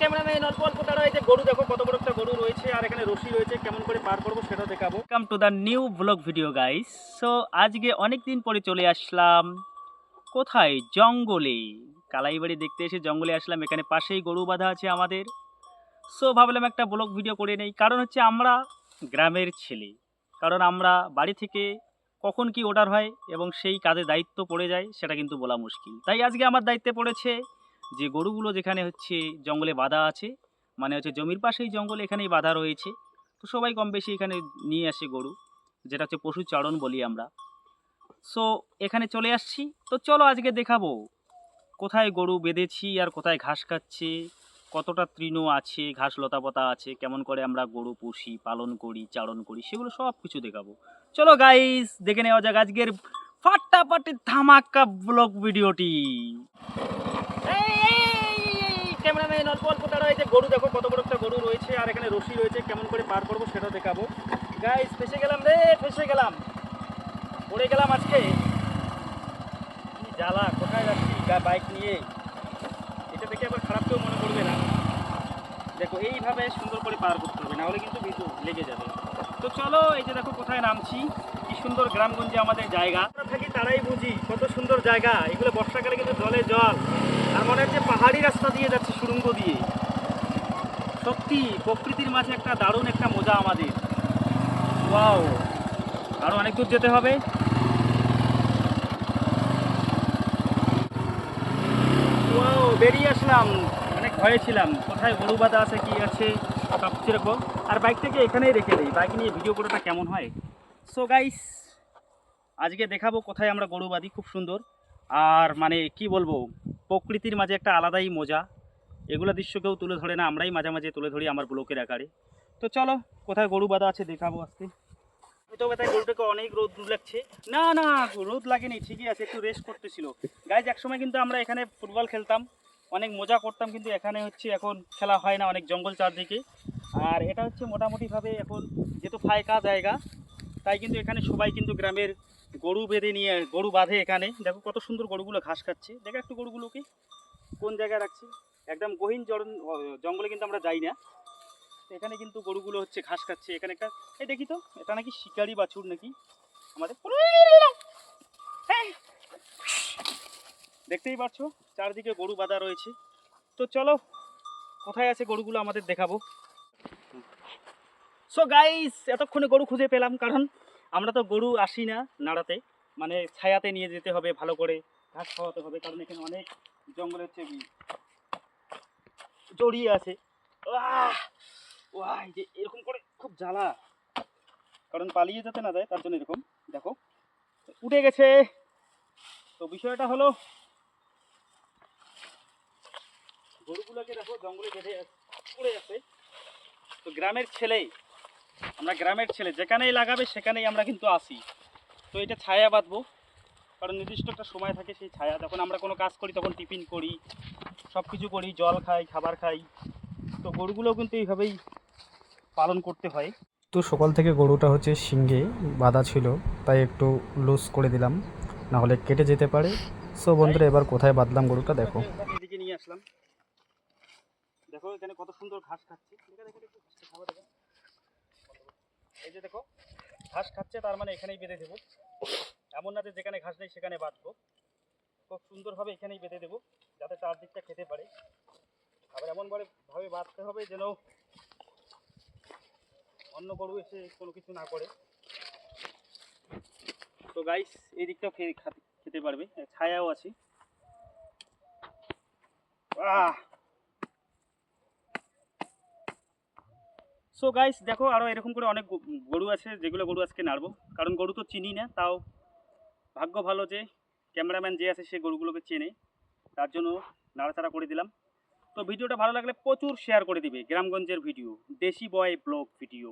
Cameraman অল্প অল্প তারা এই যে গরু দেখো, কত বড় একটা গরু রয়েছে, আর এখানে রশি রয়েছে, কেমন করে পার করব সেটা দেখাবো। Welcome to the new vlog video guys so আজকে অনেক দিন পরে চলে আসলাম কোথায়? জঙ্গলে। কালাইবাড়ি দেখতে এসে জঙ্গলে আসলাম। এখানে পাশেই গরু বাঁধা আছে আমাদের। সো ভাবলাম একটা ব্লগ ভিডিও করে নেই। কারণ হচ্ছে আমরা গ্রামের ছেলে। কারণ আমরা বাড়ি থেকে কখন কি অর্ডার হয় এবং সেই কাজে দায়িত্ব পড়ে যায়, সেটা কিন্তু বলা মুশকিল। তাই আজকে আমার দায়িত্বে পড়েছে যে গরুগুলো যেখানে হচ্ছে জঙ্গলে বাঁধা আছে মানে হচ্ছে জমির পাশেই জঙ্গল এখানেই বাঁধা রয়েছে, তো সবাই কম বেশি এখানে নিয়ে আসে গরু, যেটা হচ্ছে পশু চারণ বলি আমরা। সো এখানে চলে আসছি, তো চলো আজকে দেখাবো, কোথায় গরু বেঁধেছি আর কোথায় ঘাস খাচ্ছে, কতটা তৃণ আছে, ঘাস লতাপাতা আছে, কেমন করে আমরা গরু পুষি, পালন করি, চারণ করি, সেগুলো সব কিছু দেখাবো। চলো গাইস দেখে নেওয়া যাক আজকের ফাটাফাটি ধামাকা ব্লগ ভিডিওটি। ক্যামেরাম্যান অল্প অল্প তারা এই গরু দেখো, কত বড় একটা গরু রয়েছে, আর এখানে রশি রয়েছে, কেমন করে পার করব সেটা দেখাবো। গাইস ফেসে গেলাম রে, ফেসে গেলাম। পড়ে গেলাম আজকে। জ্বালা, কোথায় যাচ্ছি? বাইক নিয়ে। এটা দেখে আবার খারাপ কেউ মনে করবে না। দেখো, এইভাবে সুন্দর করে পার করতে হবে, নাহলে কিন্তু লেগে যাবে। তো চলো, এই যে দেখো কোথায় নামছি। কি সুন্দর গ্রামগঞ্জে আমাদের জায়গা। আমরা থাকি তারাই বুঝি, কত সুন্দর জায়গা। এগুলো বর্ষাকালে কিন্তু জলে জল। আর মনে হচ্ছে পাহাড়ি রাস্তা দিয়ে যাচ্ছে সুড়ঙ্গ দিয়ে। সত্যি, প্রকৃতির মাঝে একটা দারুণ একটা মজা আমাদের। ওয়াও আরও অনেক দূর যেতে হবে। ওয়াও, বেরিয়ে আসলাম। অনেক ভয়ে ছিলাম। কোথায় বাঁধা আছে, কি আছে, সব রাখব আর বাইকটাকে এখানেই রেখে দিই। বাইক নিয়ে ভিডিও করাটা কেমন হয়? সো গাইস আজকে দেখাবো কোথায় আমরা গরু বাঁধি, খুব সুন্দর। আর মানে কি বলব, প্রকৃতির মাঝে একটা আলাদাই মজা। এগুলো দৃশ্য কেউ তুলে ধরে না, আমরাই মাঝে মাঝে তুলে ধরি আমার ব্লকের আকারে। তো চলো, কোথায় গরু বাঁধা আছে দেখাবো আজকে। গরুটাকে অনেক রোদ লাগছে। না না, রোদ লাগেনি, ঠিকই আছে, একটু রেস্ট করতেছিল। গাইজ কিন্তু আমরা এখানে ফুটবল খেলতাম, অনেক মজা করতাম, কিন্তু এখানে হচ্ছে এখন খেলা হয় না, অনেক জঙ্গল চারদিকে। আর এটা হচ্ছে মোটামুটিভাবে এখন যেহেতু ফায়কা জায়গা তাই কিন্তু এখানে সবাই কিন্তু গ্রামের গরু বেঁধে নিয়ে, গরু বাঁধে এখানে। দেখো কত সুন্দর গরুগুলো ঘাস খাচ্ছে। দেখো একটু গরুগুলোকে কোন জায়গায় রাখছি? একদম গহীন জঙ্গলে কিন্তু আমরা যাই না। এখানে কিন্তু গরুগুলো হচ্ছে ঘাস খাচ্ছে। এখানে একটা এই দেখি তো, এটা নাকি শিকারি বাছুর নাকি? আমাদের। দেখতেই পাচ্ছ চারদিকে গরু বাঁধা রয়েছে। তো চলো, কোথায় আছে গরুগুলো আমাদের দেখাবো। সো গাইস এতক্ষণে গরু খুঁজে পেলাম কারণ আমরা তো গরু আসি না নাড়াতে। মানে ছায়াতে নিয়ে যেতে হবে ভালো করে ঘাস খাওয়াতে হবে কারণ এখানে অনেক জঙ্গলের কি জড়িয়ে আছে! ওয়াহ, যে এরকম করে খুব জ্বালা। কারণ পালিয়ে যেতে না যায় তার জন্য এরকম। দেখো উঠে গেছে। তো বিষয়টা হলো গরুগুলোকে দেখো জঙ্গলে আছে, পড়ে আছে। তো গ্রামের ছেলেই আমরা গ্রামের ছেলে যেখানেই লাগাবে সেখানেই আমরা কিন্তু আসি। তো এটা ছায়া বাঁধবো কারণ নির্দিষ্ট একটা সময় থাকে সেই ছায়া। যখন আমরা কোনো কাজ করি তখন টিফিন করি সব কিছু করি জল খাই খাবার খাই। তো গরুগুলোও কিন্তু এইভাবেই পালন করতে হয়। তো সকাল থেকে গরুটা হচ্ছে শিঙ্গে বাঁধা ছিল তাই একটু লুজ করে দিলাম। না হলে কেটে যেতে পারে। সো বন্ধুরা এবার কোথায় বাঁধলাম গরুটা দেখো। এদিকে নিয়ে আসলাম। দেখো এখানে কত সুন্দর ঘাস খাচ্ছে দেখে দেখে দেখো ঘাসটা খাওয়া দেখো এই যে দেখো, ঘাস খাচ্ছে, তার মানে এখানেই বেঁধে দেবো। এমন না যে যেখানে ঘাস নেই সেখানে বাঁধবো। খুব সুন্দরভাবে এখানেই বেঁধে দেবো, যাতে চারদিকটা খেতে পারে। আবার এমনভাবে ভাবে বাঁধতে হবে যেন অন্য গরু এসে কোনো কিছু না করে। তো গাইস এই দিকটাও খেতে পারবে, ছায়াও আছে। আহ! সো গাইস দেখো আরও এরকম করে অনেক গরু আছে, যেগুলো গরু আজকে নাড়বো। কারণ গরু তো চিনি না, তাও ভাগ্য ভালো যে ক্যামেরাম্যান যে আছে, সে গরুগুলোকে চেনে। তার জন্য নাড়াচাড়া করে দিলাম। তো, ভিডিওটা ভালো লাগলে প্রচুর শেয়ার করে দিবে, গ্রামগঞ্জের ভিডিও, দেশি বয় ব্লগ ভিডিও